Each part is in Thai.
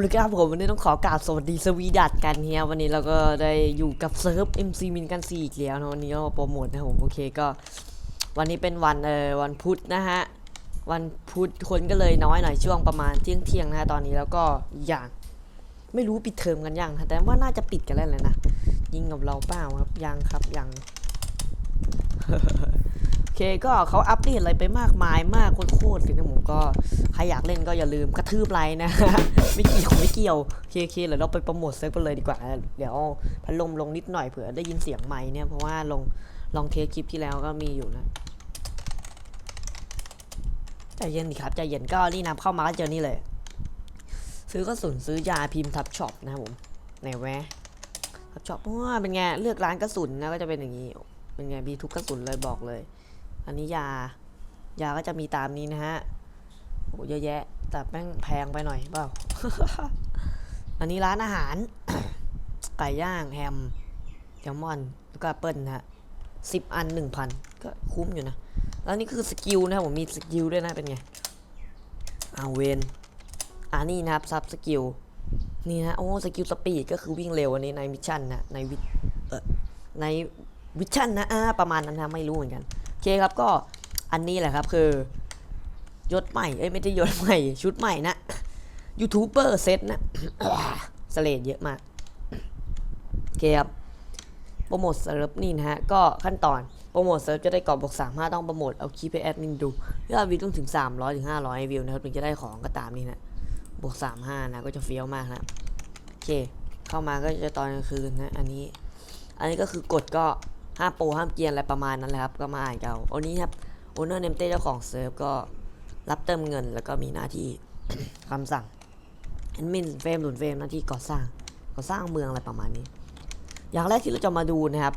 เลยครับผมวันนี้ต้องขอกราบสวัสดีสวีดัตกันเฮียวันนี้เราก็ได้อยู่กับเซิร์ฟ MC มินกันซีอีกแล้วนะวันนี้เราโปรโมทนะผมโอเคก็ วันนี้เป็นวันเอ่อวันพุธนะฮะวันพุธคนก็เลยน้อยหน่อยช่วงประมาณเที่ยงเที่ยงนะฮะตอนนี้แล้วก็อย่างไม่รู้ปิดเทอมกันยังแต่ว่าน่าจะปิดกันแล้วแหละนะยิงกับเราเปล่าครับยังครับยัง เคก็เขาอัปเดตอะไรไปมากมายมากโคตรๆเลยนะผมก็ใครอยากเล่นก็อย่าลืมกระทืบไลค์นะไม่เกี่ยวไม่เกี่ยวเคเคเดี๋ยวเราไปโปรโมทเซิร์ฟกันเลยดีกว่า เดี๋ยวพัดลมลงนิดหน่อยเผื่อได้ยินเสียงไมค์เนี่ยเพราะว่าลงลองเทสคลิปที่แล้วก็มีอยู่นะใจเย็นดิครับใจเย็นก็นี่นำเข้ามาก็เจอนี่เลย ซื้อกระสุนซื้อยาพิมพ์ทับช็อปนะครับผมไหนแวะทับช็อปว้าเป็นไงเลือกร้านกระสุนนะก็จะเป็นอย่างนี้เป็นไงมีทุกกระสุนเลยบอกเลย อันนี้ยายาก็จะมีตามนี้นะฮะโอ้เยอะแยะ แต่แม่งแพงไปหน่อยเปล่า อันนี้ร้านอาหาร ไก่ย่างแฮมแซลมอนแล้วก็แอปเปิลนะฮะสิบอันหนึ่งพันก็คุ้มอยู่นะ แล้วนี่คือสกิลนะผมมีสกิลด้วยนะเป็นไงอาเวนอ่านี่นะครับซับสกิลนี่นะโอ้สกิลสปีดก็คือวิ่งเร็วอันนี้ในมิชชั่นนะในวิในวิชั่นนะอ่าประมาณนั้นนะไม่รู้เหมือนกัน เคครับก็อันนี้แหละครับคือยศใหม่เอ้ยไม่ได้ยศใหม่ ชุดใหม่นะยูทูบเบอร์เซตนะสเลดเยอะมากโอเคครับโปรโมทเซิร์ฟนี่นะฮะ ก็ขั้นตอนโปรโมทเซิร์ฟจะได้กรอบบวกสามห้าต้องโปรโมทเอาคลิปไปแอดมินดูยอดวิวต้องถึง300ถึง500วิวนะครับถึงจะได้ของก็ตามนี่นะบวก3 5นะก็จะเฟี้ยวมากนะโอเค เข้ามาก็จะตอนกลางคืนนะ อันนี้ อันนี้ก็คือกฎก็ ห้ามโปรห้ามเกียนอะไรประมาณนั้นแหละครับ ก็มาอ่านเอาอันนี้ครับโอเนอร์เนมเต้เจ้าของเซิร์ฟก็รับเติมเงิน แล้วก็มีหน้าที่คำสั่งแอดมินเฟรมหลุนเฟรมหน้าที่ก่อสร้างก่อสร้างเมืองอะไรประมาณนี้ อย่างแรกที่เราจะมาดูนะครับ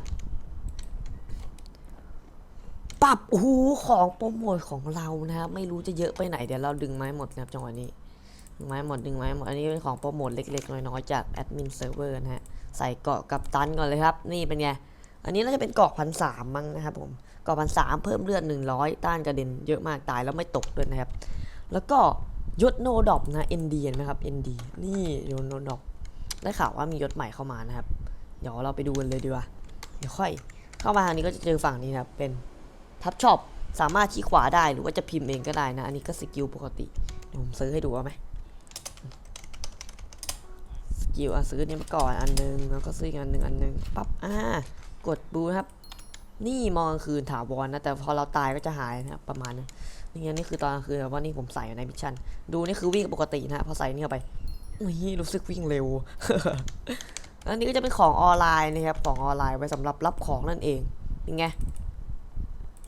ปรับโอ้โหของโปรโมทของเรานะครับไม่รู้จะเยอะไปไหนเดี๋ยวเราดึงไม้หมดนะครับจังหวะนี้ดึงไม้หมดดึงไม้หมดอันนี้เป็นของโปรโมทเล็กๆน้อยๆจากแอดมินเซิร์ฟเวอร์นะฮะใส่เกาะกับตันก่อนเลยครับ นี่เป็นไง อันนี้น่าจะเป็นเกาะพันสามมั้งนะครับผมเกาะพันสามเพิ่มเลือดหนึ่งร้อยต้านกระเด็นเยอะมากตายแล้วไม่ตกด้วยนะครับ แล้วก็ยศโนดอปนะเอ็นดีไหมครับเอ็นดีนี่ยศโนดอปได้ข่าวว่ามียศใหม่เข้ามานะครับ เดี๋ยวเราไปดูกันเลยดีกว่าเดี๋ยวค่อย เข้ามาทางนี้ก็จะเจอฝั่งนี้นะครับเป็นทับช็อปสามารถชี้ขวาได้หรือว่าจะพิมพ์เองก็ได้นะ อันนี้ก็สกิลปกติผมซื้อให้ดูเอาไหมสกิลอะซื้อนี่มาก่อนอันหนึงแล้วก็ซื้ออีกอันหนึ่งอันหนึงปั๊บอ่า กดบูครับ นี่มองคืนถาวรนะ แต่พอเราตายก็จะหายนะครับประมาณนั้นี่นี่คือตอนกลางคืนแต่ว่านี่ผมใส่อยู่ในมิชชั่น ดูนี่คือวิ่งปกตินะพอใส่นี่เข้าไปนี่รู้สึกวิ่งเร็ว อันนี้ก็จะเป็นของออนไลน์นะครับ ของออนไลน์ไว้สำหรับรับของนั่นเองเป็นไง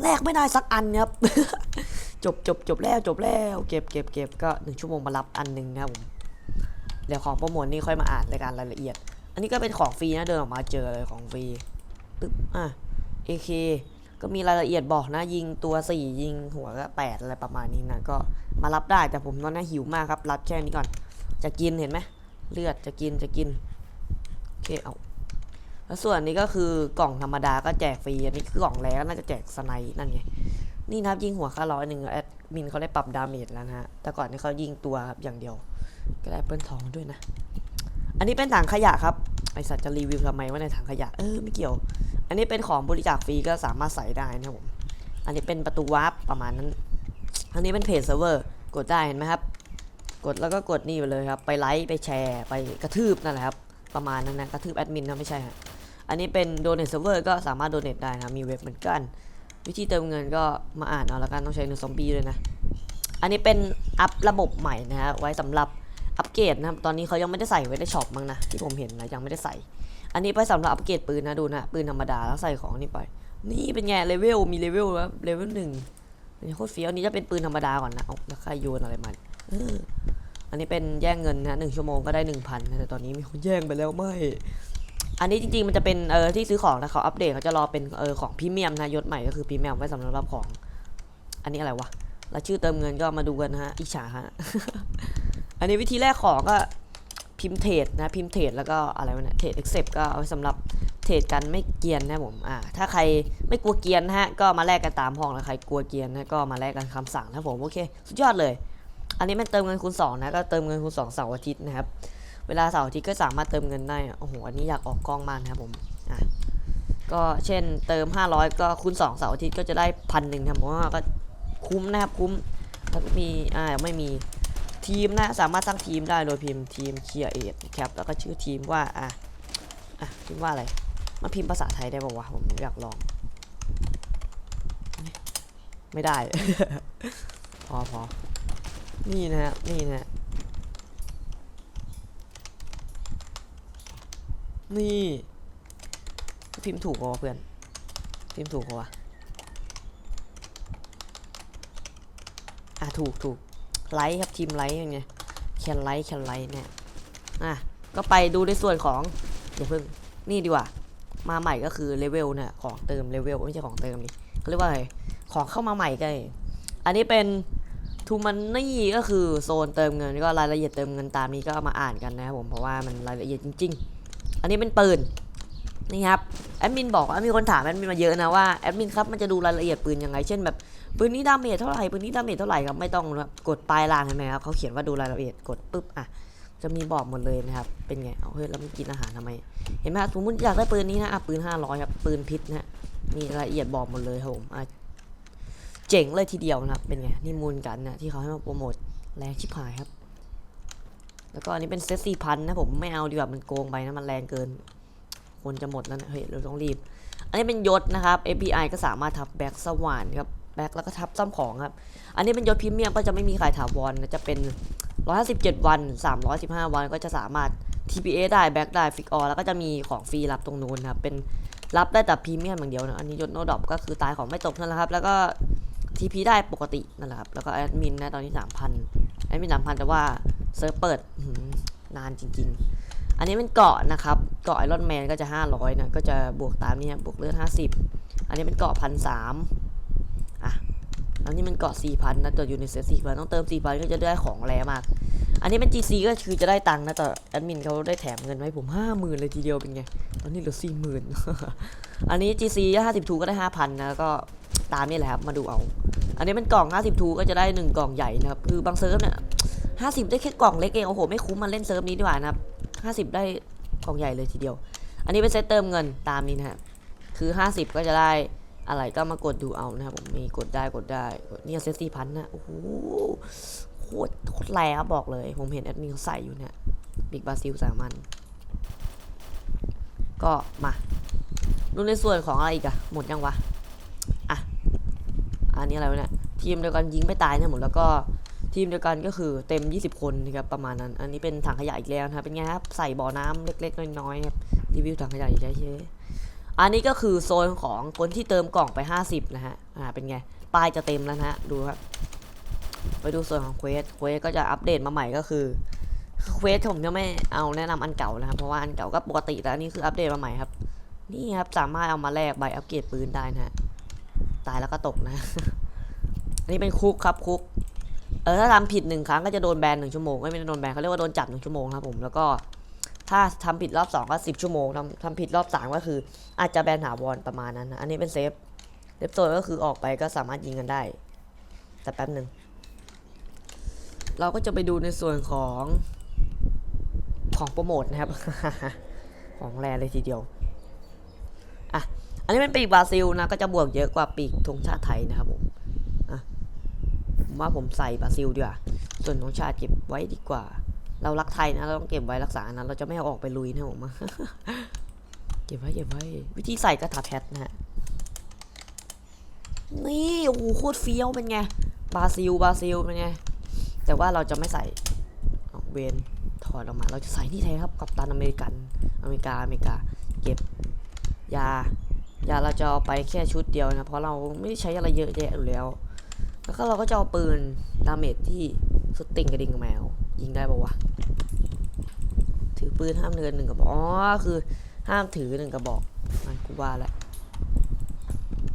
แลกไม่ได้สักอันครับจบจบจบแล้วจบแล้วเก็บเก็บเก็บก็หนึ่งชั่วโมงมารับอันหนึ่งนะครับผมเดี๋ยวของโปรโมทนี่ค่อยมาอ่านรายการรายละเอียด อันนี้ก็เป็นของฟรีนะเดินออกมาเจอเลยของฟรี ปึ๊บอะ AK ก็มีรายละเอียดบอกนะ ยิงตัว 4 ยิงหัวก็ 8 อะไรประมาณนี้นะ ก็มารับได้แต่ผมตอนนี้หิวมากครับ รับแค่นี้ก่อน จะกินเห็นไหมเลือดจะกินจะกิน โอเคเอาแล้วส่วนนี้ก็คือกล่องธรรมดาก็แจกฟรีอันนี้คือกล่องแล้วน่าจะแจกสไนด์นั่นไงนี่นะครับยิงหัวค่าร้อยหนึ่งแอดมินเขาได้ปรับดาเมจแล้วนะฮะแต่ก่อนนี่เขายิงตัวครับอย่างเดียว ก็ได้เปิ้ลทองด้วยนะ อันนี้เป็นถังขยะครับ ไอสัตว์จะรีวิวทำไมว่าในถังขยะเออไม่เกี่ยว อันนี้เป็นของบริจาคฟรีก็สามารถใส่ได้นะครับผมอันนี้เป็นประตูวาร์ปประมาณนั้น อันนี้เป็นเพจเซิร์ฟเวอร์กดได้เห็นไหมครับ กดแล้วก็กดนี่ไปเลยครับ ไปไลค์ไปแชร์ไปกระทืบนั่นแหละครับประมาณนั้นนะกระทืบแอดมินนะไม่ใช่ฮะอันนี้เป็นโดเนทเซิร์ฟเวอร์ก็สามารถโดเนทได้นะมีเว็บเหมือนกัน วิธีเติมเงินก็มาอ่านเอาละกันต้องใช้เนื้อซอมบี้ด้วยนะ อันนี้เป็นอัพระบบใหม่นะฮะไว้สำหรับ อัปเกรดนะครับ ตอนนี้เขายังไม่ได้ใส่ไว้ในช็อปมั้งนะ ที่ผมเห็นนะยังไม่ได้ใส่ อันนี้ไปสำหรับอัปเกรดปืนนะดูนะปืนธรรมดาแล้วใส่ของนี่ไป นี่เป็นไงเลเวลมีเลเวลแล้วเลเวลหนึ่งนี่โคตรเฟี้ยวอันนี้จะเป็นปืนธรรมดาก่อนนะเอาแล้วใครโยนอะไรมาอันนี้เป็นแย่งเงินนะหนึ่งชั่วโมงก็ได้หนึ่งพันแต่ตอนนี้มีคนแย่งไปแล้วไม่ อันนี้จริงๆมันจะเป็นเออที่ซื้อของนะเขาอัปเดตเขาจะรอเป็นเออของพรีเมียมนะยศใหม่ก็คือพรีเมียมไว้สำหรับรับของ อันนี้อะไรวะแล้วชื่อเติมเงินก็มาดูกันนะฮะอิจฉาฮะ อันนี้วิธีแรกของก็พิมพ์เทรดนะพิมพ์เทรดแล้วก็อะไรวะเนี่ยเทรดเอ็กเซปก็เอาไว้สำหรับเทรดกันไม่เกียนนะผมอ่าถ้าใครไม่กลัวเกียนนะฮะก็มาแลกกันตามห้องแล้วใครกลัวเกียนนะก็มาแลกกันคำสั่งนะผมโอเค สุดยอดเลย อันนี้มันเติมเงินคูณสองนะก็เติมเงินคูณสองเสาร์อาทิตย์นะครับเวลาเสาร์อาทิตย์ก็สามารถเติมเงินได้โอ้โหอันนี้อยากออกกล้องมากนะครับผมอะก็เช่นเติม 500 ก็คูณ2เสาร์อาทิตย์ก็จะได้พันหนึ่งครับผมว่าก็คุ้มนะครับคุ้มแล้วมีอ่าไม่มี ทีมนะสามารถสร้างทีมได้โดยพิมพ์ทีมเคียร์เอทนะครับแล้วก็ชื่อทีมว่าอะอะพิมพ์ว่าอะไรมาพิมพ์ภาษาไทยได้ป่าวะผมอยากลอง ไม่ได้ พอพอนี่นะฮะนี่นะฮะนี่ พิมพ์ถูกป่าวะเพื่อน พิมพ์ถูกป่าวะอะถูกถูก ไลค์ครับทีมไลค์ยังไงแคนไลค์แคนไลค์เนี่ยอะก็ไปดูในส่วนของเดี๋ยวเพิ่งนี่ดีกว่า มาใหม่ก็คือเลเวลเนี่ยของเติมเลเวลไม่ใช่ของเติมนี่เขาเรียกว่าอะไรของเข้ามาใหม่กันอันนี้เป็นทูมันนี่ก็คือโซนเติมเงินก็รายละเอียดเติมเงินตามนี้ก็มาอ่านกันนะครับผมเพราะว่ามันรายละเอียดจริง ๆ อันนี้เป็นปืน นี่ครับแอดมินบอกว่ามีคนถามแอดมินมาเยอะนะว่าแอดมินครับมันจะดูรายละเอียดปืนยังไงเช่นแบบปืนนี้ดาเมจเท่าไหร่ปืนนี้ดาเมจเท่าไหร่ครับไม่ต้องครับกดปลายล่างเห็นไหมครับเขาเขียนว่าดูรายละเอียดกดปุ๊บอะจะมีบอกหมดเลยนะครับ เป็นไง เอาเฮ้ยแล้วมันกินอาหารทำไม เห็นไหมครับสมมติอยากได้ปืนนี้นะอะปืน500ครับปืนพิษนะฮะมีรายละเอียดบอกหมดเลยครับผมอะเจ๋งเลยทีเดียวนะครับเป็นไงนี่มูลกันนะที่เขาให้มาโปรโมทแรงชิบหายครับ แล้วก็อันนี้เป็นเซตสี่พันนะผมไม่เอาดีกว่ามันโกงไปนะมันแรงเกิน คนจะหมดแล้วนะเฮ้ยเราต้องรีบ อันนี้เป็นยศนะครับ API ก็สามารถทับแบ็กสว่านครับแบ็กแล้วก็ทับซ่อมของครับ อันนี้เป็นยศพรีเมียมก็จะไม่มีขายถาวรจะเป็น 157 วัน 315 วันก็จะสามารถ TPA ได้แบ็กได้ฟิกออแล้วก็จะมีของฟรีรับตรงนู้นครับเป็นรับได้แต่พรีเมียมอย่างเดียวนะอันนี้ยศโนดอปก็คือตายของไม่ตกนั่นแหละครับ แล้วก็ TP ได้ปกตินั่นแหละครับแล้วก็แอดมินนะตอนนี้ 3,000แอดมิน3,000แต่ว่าเซิร์ฟเปิดนานจริง ๆ อันนี้เป็นเกาะนะครับ เกาะไอรอนแมนก็จะ 500 นะ ก็จะบวกตามนี้บวกเลือด 50 อันนี้เป็นเกาะพันสามอะ อันนี้มันเกาะ4,000นะตัวอยู่ในเซต4,000ต้องเติม 4,000 ก็จะได้ของแรงมาก อันนี้เป็น GC ก็คือจะได้ตังค์นะแต่แอดมินเขาได้แถมเงินให้ผมห้าหมื่นเลยทีเดียวเป็นไง ตอนนี้เหลือสี่หมื่นอันนี้ GC ห้าสิบทูก็ได้ห้าพันนะก็ตามนี่แหละครับมาดูเอา อันนี้เป็นกล่องห้าสิบทูก็จะได้หนึ่งกล่องใหญ่นะครับคือบางเซิร์ฟเนี่ยห้าสิบได้แค่กล่องเล็กเองโอ้โหไม่คุ้มมาเล่นเซิร์ฟนี้ดีกว่านะครับ ห้าสิบได้กล่องใหญ่เลยทีเดียว อันนี้เป็นเซตเติมเงินตามนี้นะฮะคือห้าสิบก็จะได้อะไรก็มากดดูเอานะครับผมมีกดได้กดได้เนี่ยเซตสี่พันนะโอ้โหโคตรโคตรแรงบอกเลย ผมเห็นแอดมินเขาใส่อยู่เนี่ยบิ๊กบาซิลสามัน ก็มาดูในส่วนของอะไรอีกอะหมดยังวะอะอันนี้อะไรวะเนี่ยทีมเดียวกันยิงไม่ตายเนี่ยหมดแล้วก็ ทีมเดียวกันก็คือเต็ม 20 คนนะครับประมาณนั้น อันนี้เป็นถังขยะอีกแล้วนะครับเป็นไงครับใส่บ่อน้ำเล็กๆน้อยๆครับรีวิวถังขยะอีกแล้วเช่อันนี้ก็คือโซนของคนที่เติมกล่องไป 50 นะฮะอ่าเป็นไงป้ายจะเต็มแล้วนะฮะดูครับไปดูส่วนของเควสเควสก็จะอัปเดตมาใหม่ก็คือเควสผมจะไม่เอาแนะนำอันเก่านะครับเพราะว่าอันเก่าก็ปกติแต่อันนี้คืออัปเดตมาใหม่ครับนี่ครับสามารถเอามาแลกใบอัปเกรดปืนได้นะฮะตายแล้วก็ตกนะ อันนี้เป็นคุกครับคุก เออถ้าทำผิดหนึ่งครั้งก็จะโดนแบนหนึ่งชั่วโมงไม่ได้โดนแบนเขาเรียกว่าโดนจับหนึ่งชั่วโมงครับผมแล้วก็ถ้าทำผิดรอบสองก็สิบชั่วโมงทำทำผิดรอบสามก็คือ อาจจะแบนถาวรประมาณนั้นนะอันนี้เป็นเซฟเซฟโซนก็คือออกไปก็สามารถยิงกันได้ แต่แป๊บหนึ่ง เราก็จะไปดูในส่วนของของโปรโมทนะครับ ของแรเลยทีเดียวอะอันนี้เป็นปีกบราซิลนะก็จะบวกเยอะกว่าปีกธงชาติไทยนะครับผม ผมว่าผมใส่บราซิลดีกว่า ส่วนธงชาติเก็บไว้ดีกว่า เรารักไทยนะ เราต้องเก็บไว้รักษานะเราจะไม่เอาออกไปลุยนะผมเก็บไว้เก็บไว้ วิธีใส่ก็ทับแพทนะฮะ นี่โอ้โหโคตรเฟี้ยวเป็นไง บราซิลบราซิลเป็นไง แต่ว่าเราจะไม่ใส่เอาเวนถอดออกมา เราจะใส่นี่แทนครับ กับตันอเมริกัน อเมริกา อเมริกา เก็บยายาเราจะเอาไปแค่ชุดเดียวนะ เพราะเราไม่ได้ใช้อะไรเยอะแยะอยู่แล้ว แล้วก็เราก็จะเอาปืนดาเมจที่สุดติ่งกระดิ่งกับแมว ยิงได้ปะวะ ถือปืนห้ามเดินหนึ่งกระบอก อ๋อ คือห้ามถือหนึ่งกระบอกมันกูว่าแล้ว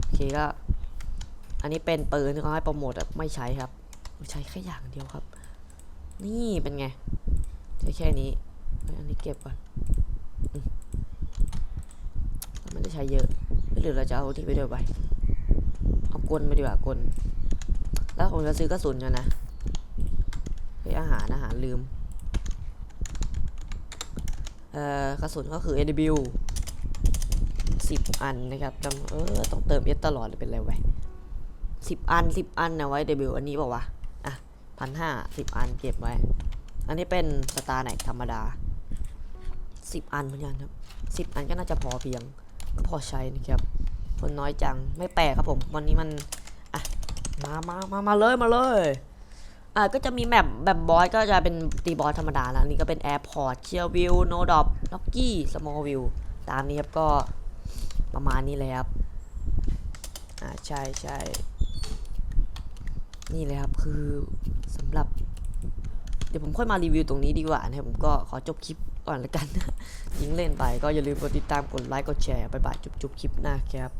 โอเคก็ อันนี้เป็นปืนที่เขาให้โปรโมทแบบไม่ใช้ครับ ใช้แค่อย่างเดียวครับ นี่เป็นไง ใช้แค่นี้เอาอันนี้เก็บก่อนมเราไม่ได้ใช้เยอะหรือเราจะเอาที่ไปด้วยไป เอากลไปดีกว่ากล แล้วผมจะซื้อกระสุนกันนะเฮ้ยอาหารอาหารลืม เอ่อกระสุนก็คือ AW 10อันนะครับจำเออต้องเติม S ตลอดเป็นไรไว้สิบอันสิบอันนะไว้ AW อันนี้บอกว่าวะอะพันห้าสิบอันเก็บไว้ อันนี้เป็นสตาร์ไหนธรรมดาสิบอันเหมือนกันครับสิบอันก็น่าจะพอเพียง ก็พอใช้นะครับ คนน้อยจังไม่แปลกครับผม วันนี้มัน มามามามาเลยมาเลย อ่าก็จะมีแมปแบบบอสก็จะเป็นตีบอสธรรมดาแล้วนี่ก็เป็นแอร์พอร์ตเชียร์วิวโนดอปล็อกกี้สมอลวิวตามนี้ครับก็ประมาณนี้เลยครับ อ่าใช่ใช่นี่เลยครับคือสำหรับ เดี๋ยวผมค่อยมารีวิวตรงนี้ดีกว่านะครับผมก็ขอจบคลิปก่อนละกันยิงเล่นไปก็อย่าลืมกดติดตามกดไลค์กดแชร์ไปบายจุบๆคลิปหน้าครับ